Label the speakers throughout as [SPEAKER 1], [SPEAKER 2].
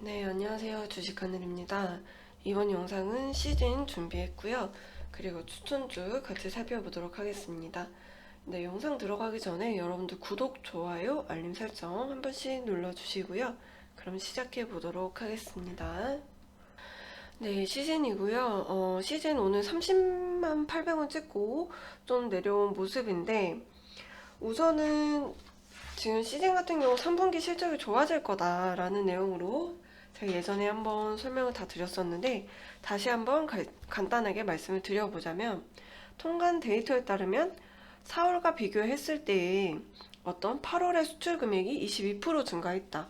[SPEAKER 1] 네, 안녕하세요. 주식하늘입니다. 이번 영상은 시즌 준비했고요. 그리고 추천주 같이 살펴보도록 하겠습니다. 네, 영상 들어가기 전에 여러분들 구독, 좋아요, 알림 설정 한 번씩 눌러주시고요. 그럼 시작해 보도록 하겠습니다. 네, 시즌이고요. 어, 시즌 오늘 30만 800원 찍고 좀 내려온 모습인데 우선은 지금 시즌 같은 경우 3분기 실적이 좋아질 거다라는 내용으로 제가 예전에 한번 설명을 다 드렸었는데 다시 한번 가- 간단하게 말씀을 드려보자면 통관 데이터에 따르면 4월과 비교했을 때 어떤 8월의 수출 금액이 22% 증가했다.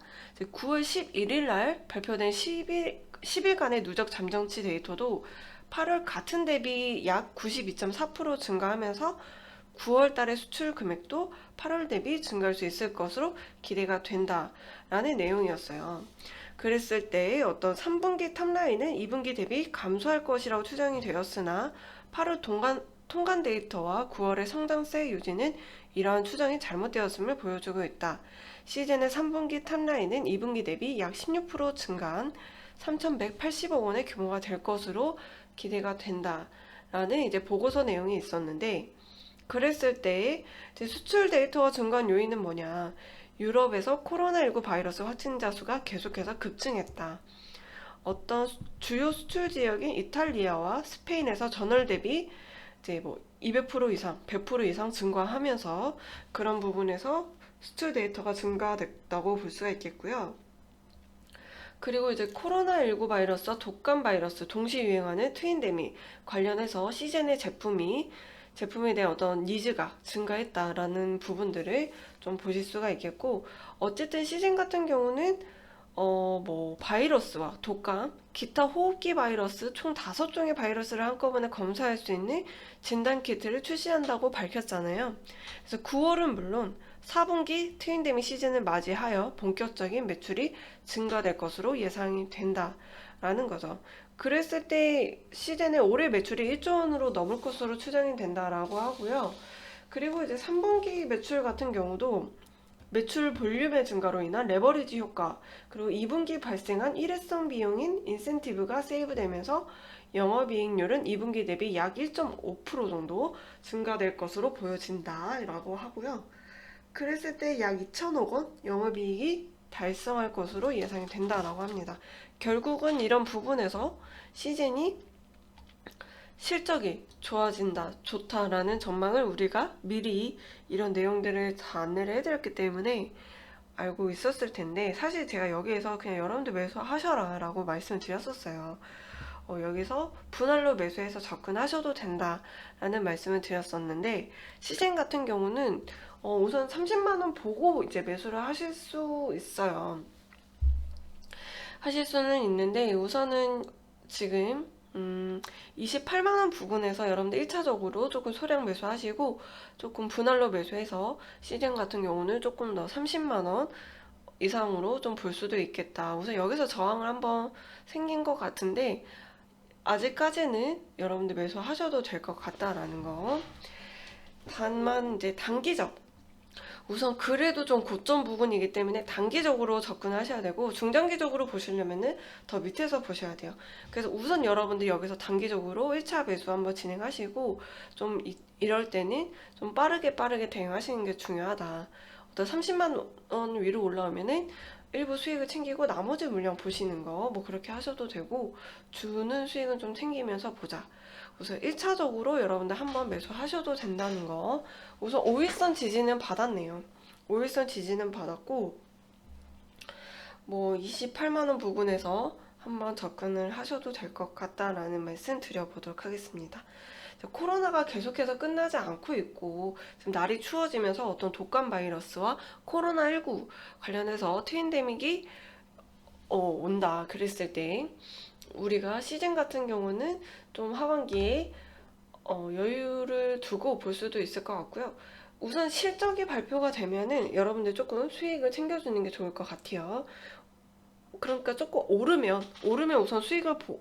[SPEAKER 1] 9월 11일 날 발표된 10일, 10일간의 누적 잠정치 데이터도 8월 같은 대비 약 92.4% 증가하면서 9월 달의 수출 금액도 8월 대비 증가할 수 있을 것으로 기대가 된다라는 내용이었어요. 그랬을 때 어떤 3분기 탑라인은 2분기 대비 감소할 것이라고 추정이 되었으나 8월 동간, 통관 데이터와 9월의 성장세 유지는 이러한 추정이 잘못되었음을 보여주고 있다. 시즌의 3분기 탑라인은 2분기 대비 약 16% 증가한 3,180억 원의 규모가 될 것으로 기대가 된다 라는 이제 보고서 내용이 있었는데 그랬을 때 수출 데이터가 증가한 요인은 뭐냐? 유럽에서 코로나19 바이러스 확진자 수가 계속해서 급증했다. 어떤 수- 주요 수출 지역인 이탈리아와 스페인에서 전월 대비 이제 뭐 200% 이상, 100% 이상 증가하면서 그런 부분에서 수출 데이터가 증가됐다고 볼 수가 있겠고요. 그리고 이제 코로나19 바이러스와 독감 바이러스 동시 유행하는 트윈데믹 관련해서 시즌의 제품이 제품에 대한 어떤 니즈가 증가했다라는 부분들을 좀 보실 수가 있겠고 어쨌든 시즌 같은 경우는 어 뭐 바이러스와 독감, 기타 호흡기 바이러스 총 다섯 종의 바이러스를 한꺼번에 검사할 수 있는 진단 키트를 출시한다고 밝혔잖아요. 그래서 9월은 물론 4분기 트윈데믹 시즌을 맞이하여 본격적인 매출이 증가될 것으로 예상이 된다라는 거죠. 그랬을 때 시즌에 올해 매출이 1조 원으로 넘을 것으로 추정이 된다라고 하고요. 그리고 이제 3분기 매출 같은 경우도 매출 볼륨의 증가로 인한 레버리지 효과, 그리고 2분기 발생한 일회성 비용인 인센티브가 세이브되면서 영업이익률은 2분기 대비 약 1.5% 정도 증가될 것으로 보여진다라고 하고요. 그랬을 때 약 2천억 원 영업이익이 달성할 것으로 예상이 된다라고 합니다. 결국은 이런 부분에서 시즌이 실적이 좋아진다, 좋다라는 전망을 우리가 미리 이런 내용들을 다 안내를 해드렸기 때문에 알고 있었을 텐데 사실 제가 여기에서 그냥 여러분들 매수하셔라 라고 말씀을 드렸었어요. 어, 여기서 분할로 매수해서 접근하셔도 된다라는 말씀을 드렸었는데 시즌 같은 경우는 어, 우선 30만 원 보고 이제 매수를 하실 수 있어요. 하실 수는 있는데 우선은 지금 음, 28만 원 부근에서 여러분들 1차적으로 조금 소량 매수하시고 조금 분할로 매수해서 시즌 같은 경우는 조금 더 30만 원 이상으로 좀 볼 수도 있겠다. 우선 여기서 저항을 한번 생긴 것 같은데 아직까지는 여러분들 매수하셔도 될 것 같다라는 거. 다만 이제 단기적 우선 그래도 좀 고점 부분이기 때문에 단기적으로 접근하셔야 되고 중장기적으로 보시려면은 더 밑에서 보셔야 돼요. 그래서 우선 여러분들 여기서 단기적으로 1차 매수 한번 진행하시고 좀 이, 이럴 때는 좀 빠르게 빠르게 대응하시는 게 중요하다. 어떤 30만 원 위로 올라오면은 일부 수익을 챙기고 나머지 물량 보시는 거 뭐 그렇게 하셔도 되고 주는 수익은 좀 챙기면서 보자. 우선 1차적으로 여러분들 한번 매수하셔도 된다는 거. 우선 5일선 지지는 받았네요. 5일선 지지는 받았고 뭐 28만 원 부근에서 한번 접근을 하셔도 될 것 같다라는 말씀 드려보도록 하겠습니다. 코로나가 계속해서 끝나지 않고 있고 지금 날이 추워지면서 어떤 독감 바이러스와 코로나19 관련해서 트윈데믹이 어, 온다 그랬을 때 우리가 시즌 같은 경우는 좀 하반기에 어, 여유를 두고 볼 수도 있을 것 같고요. 우선 실적이 발표가 되면은 여러분들 조금 수익을 챙겨주는 게 좋을 것 같아요. 그러니까 조금 오르면 오르면 우선 수익을 보-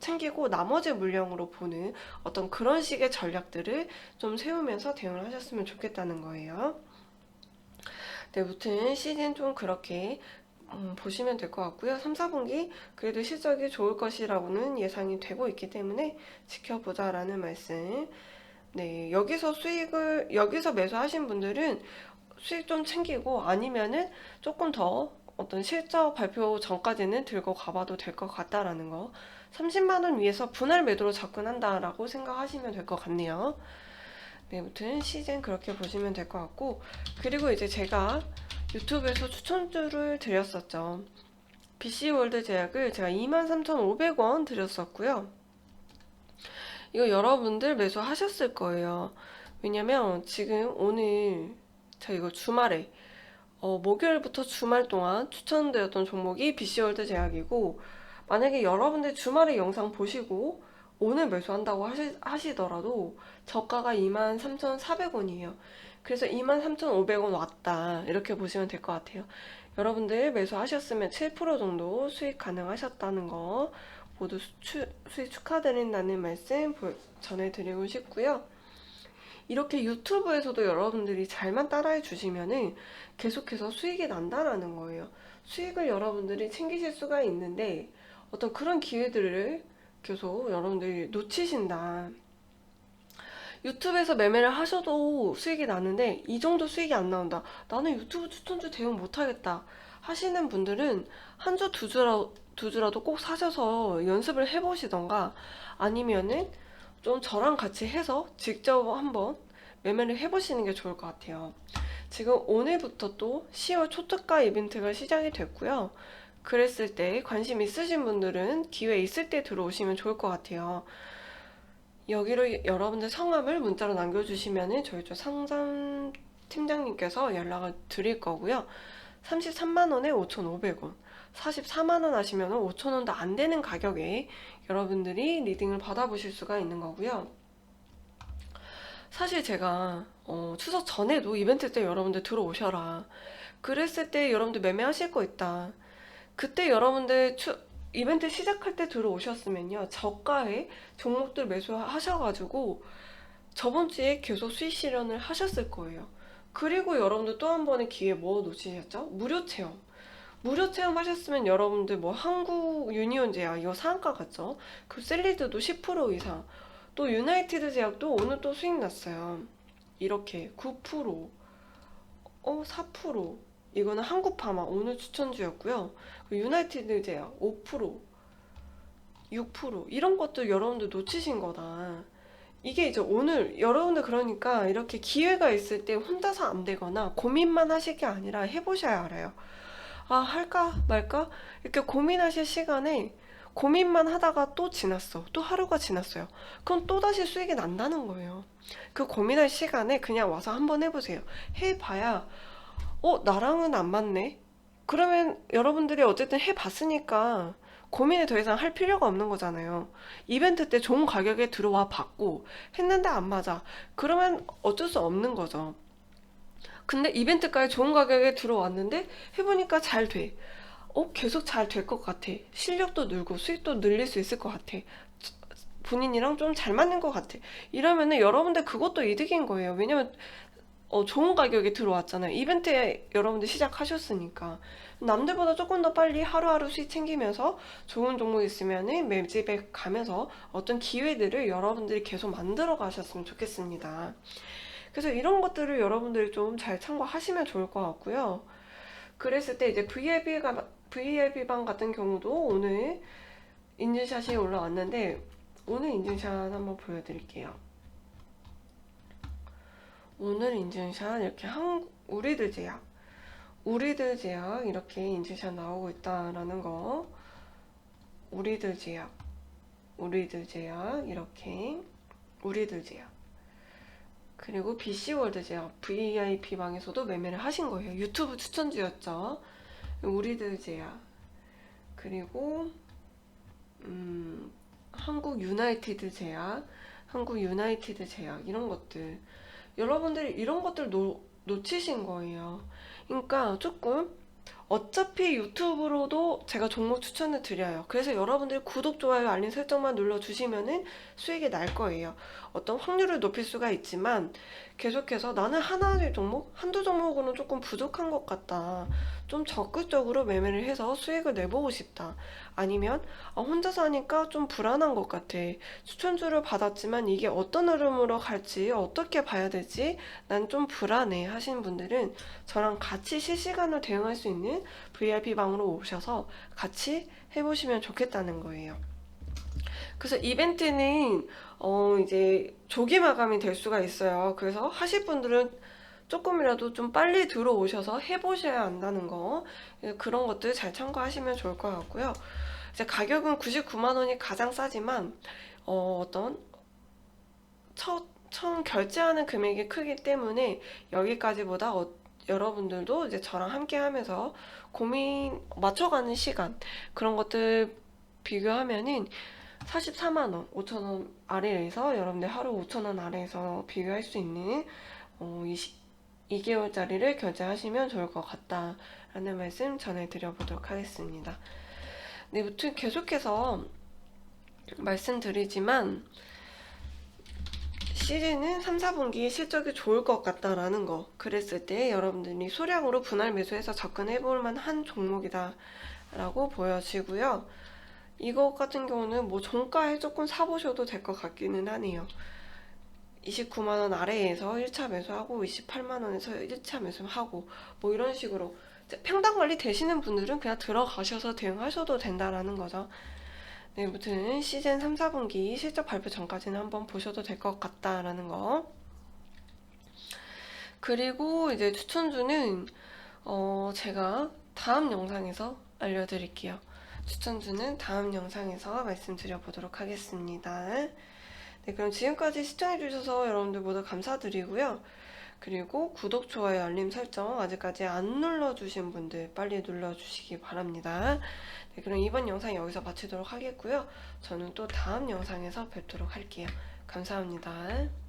[SPEAKER 1] 챙기고 나머지 물량으로 보는 어떤 그런 식의 전략들을 좀 세우면서 대응을 하셨으면 좋겠다는 거예요. 네, 무튼 시즌 좀 그렇게 음, 보시면 될 것 같고요. 3, 4분기 그래도 실적이 좋을 것이라고는 예상이 되고 있기 때문에 지켜보자라는 말씀. 네, 여기서 수익을 여기서 매수하신 분들은 수익 좀 챙기고 아니면은 조금 더 어떤 실적 발표 전까지는 들고 가봐도 될 것 같다라는 거. 30만 원 위에서 분할 매도로 접근한다라고 생각하시면 될 것 같네요. 네, 아무튼 시즌 그렇게 보시면 될 것 같고 그리고 이제 제가 유튜브에서 추천주를 드렸었죠. BC월드 제약을 제가 23,500원 드렸었고요. 이거 여러분들 매수하셨을 거예요. 왜냐면 지금 오늘 제가 이거 주말에 어, 목요일부터 주말 동안 추천드렸던 종목이 BC월드 제약이고 만약에 여러분들 주말에 영상 보시고 오늘 매수한다고 하시, 하시더라도 저가가 23,400원이에요. 그래서 23,500원 왔다. 이렇게 보시면 될 것 같아요. 여러분들 매수하셨으면 7% 정도 수익 가능하셨다는 거 모두 수, 수익 축하드린다는 말씀 보- 전해드리고 싶고요. 이렇게 유튜브에서도 여러분들이 잘만 따라해 주시면은 계속해서 수익이 난다라는 거예요. 수익을 여러분들이 챙기실 수가 있는데 어떤 그런 기회들을 계속 여러분들이 놓치신다. 유튜브에서 매매를 하셔도 수익이 나는데 이 정도 수익이 안 나온다. 나는 유튜브 추천주 대응 못하겠다. 하시는 분들은 한 주, 두 주라, 두 주라도 꼭 사셔서 연습을 해보시던가 아니면은 좀 저랑 같이 해서 직접 한번 매매를 해보시는 게 좋을 것 같아요. 지금 오늘부터 또 10월 초특가 이벤트가 시작이 됐고요. 그랬을 때 관심 있으신 분들은 기회 있을 때 들어오시면 좋을 것 같아요. 여기로 여러분들 성함을 문자로 남겨주시면은 저희 쪽 상담 팀장님께서 연락을 드릴 거고요. 33만 원에 5,500원, 44만 원 하시면 5천 원도 안 되는 가격에 여러분들이 리딩을 받아보실 수가 있는 거고요. 사실 제가 어, 추석 전에도 이벤트 때 여러분들 들어오셔라. 그랬을 때 여러분들 매매하실 거 있다. 그때 여러분들 추, 이벤트 시작할 때 들어오셨으면요. 저가에 종목들 매수하셔가지고 저번 주에 계속 수익 실현을 하셨을 거예요. 그리고 여러분들 또 한 번의 기회 뭐 놓치셨죠? 무료 체험. 무료 체험 하셨으면 여러분들 뭐 한국 유니온 제약 이거 상한가 같죠? 그 셀리드도 10% 이상. 또 유나이티드 제약도 오늘 또 수익 났어요. 이렇게 9%, 어 4%. 이거는 한국 파마 오늘 추천주였고요. 그 유나이티드 제약 5%, 6% 이런 것들 여러분들 놓치신 거다. 이게 이제 오늘 여러분들 그러니까 이렇게 기회가 있을 때 혼자서 안 되거나 고민만 하실 게 아니라 해보셔야 알아요. 아, 할까 말까? 이렇게 고민하실 시간에 고민만 하다가 또 지났어. 또 하루가 지났어요. 그럼 또다시 수익이 난다는 거예요. 그 고민할 시간에 그냥 와서 한번 해보세요. 해봐야, 어, 나랑은 안 맞네? 그러면 여러분들이 어쨌든 해봤으니까 고민을 더 이상 할 필요가 없는 거잖아요. 이벤트 때 좋은 가격에 들어와 봤고 했는데 안 맞아. 그러면 어쩔 수 없는 거죠. 근데 이벤트까지 좋은 가격에 들어왔는데 해보니까 잘 돼. 어, 계속 잘 될 것 같아. 실력도 늘고 수익도 늘릴 수 있을 것 같아. 본인이랑 좀 잘 맞는 것 같아. 이러면은 여러분들 그것도 이득인 거예요. 왜냐면 어, 좋은 가격에 들어왔잖아요. 이벤트에 여러분들 시작하셨으니까. 남들보다 조금 더 빨리 하루하루 수익 챙기면서 좋은 종목 있으면은 매집에 가면서 어떤 기회들을 여러분들이 계속 만들어 가셨으면 좋겠습니다. 그래서 이런 것들을 여러분들이 좀 잘 참고하시면 좋을 것 같고요. 그랬을 때 이제 VIP가, VIP방 같은 경우도 오늘 인증샷이 올라왔는데 오늘 인증샷 한번 보여드릴게요. 오늘 인증샷 이렇게 한 우리들 제약. 우리들 제약 이렇게 인증샷 나오고 있다라는 거. 우리들 제약. 우리들 제약 이렇게. 우리들 제약. 그리고 BC월드 제약 VIP 방에서도 매매를 하신 거예요. 유튜브 추천주였죠. 우리들 제약. 그리고 음, 한국 유나이티드 제약 한국 유나이티드 제약 이런 것들 여러분들이 이런 것들 놓, 놓치신 거예요. 그러니까 조금 어차피 유튜브로도 제가 종목 추천을 드려요. 그래서 여러분들이 구독, 좋아요, 알림 설정만 눌러주시면은 수익이 날 거예요. 어떤 확률을 높일 수가 있지만 계속해서 나는 하나의 종목, 한두 종목으로는 조금 부족한 것 같다. 좀 적극적으로 매매를 해서 수익을 내보고 싶다. 아니면 아, 혼자서 하니까 좀 불안한 것 같아. 추천주를 받았지만 이게 어떤 흐름으로 갈지 어떻게 봐야 되지? 난 좀 불안해 하시는 분들은 저랑 같이 실시간으로 대응할 수 있는 VIP 방으로 오셔서 같이 해보시면 좋겠다는 거예요. 그래서 이벤트는 어 이제 조기 마감이 될 수가 있어요. 그래서 하실 분들은 조금이라도 좀 빨리 들어오셔서 해보셔야 한다는 거 예, 그런 것들 잘 참고하시면 좋을 것 같고요. 이제 가격은 99만 원이 가장 싸지만 어, 어떤 첫 처음 결제하는 금액이 크기 때문에 여기까지보다 어, 여러분들도 이제 저랑 함께 하면서 고민 맞춰가는 시간 그런 것들 비교하면은 44만 원, 5천 원 아래에서 여러분들 하루 5천 원 아래에서 비교할 수 있는 어, 20, 2개월짜리를 결제하시면 좋을 것 같다라는 말씀 전해드려보도록 하겠습니다. 네, 무튼 계속해서 말씀드리지만 시즌은 3, 4분기 실적이 좋을 것 같다라는 거. 그랬을 때 여러분들이 소량으로 분할 매수해서 접근해 볼 만한 종목이다 라고 보여지고요. 이거 같은 경우는 뭐 종가에 조금 사보셔도 될 것 같기는 하네요. 29만원 아래에서 1차 매수하고 28만원에서 1차 매수하고 뭐 이런 식으로 평당 관리 되시는 분들은 그냥 들어가셔서 대응하셔도 된다라는 거죠 네, 무튼 시즌 3, 4분기 실적 발표 전까지는 한번 보셔도 될 것 같다라는 거. 그리고 이제 추천주는 어, 제가 다음 영상에서 알려드릴게요. 추천주는 다음 영상에서 말씀드려 보도록 하겠습니다. 네, 그럼 지금까지 시청해주셔서 여러분들 모두 감사드리고요. 그리고 구독, 좋아요, 알림 설정 아직까지 안 눌러주신 분들 빨리 눌러주시기 바랍니다. 네, 그럼 이번 영상 여기서 마치도록 하겠고요. 저는 또 다음 영상에서 뵙도록 할게요. 감사합니다.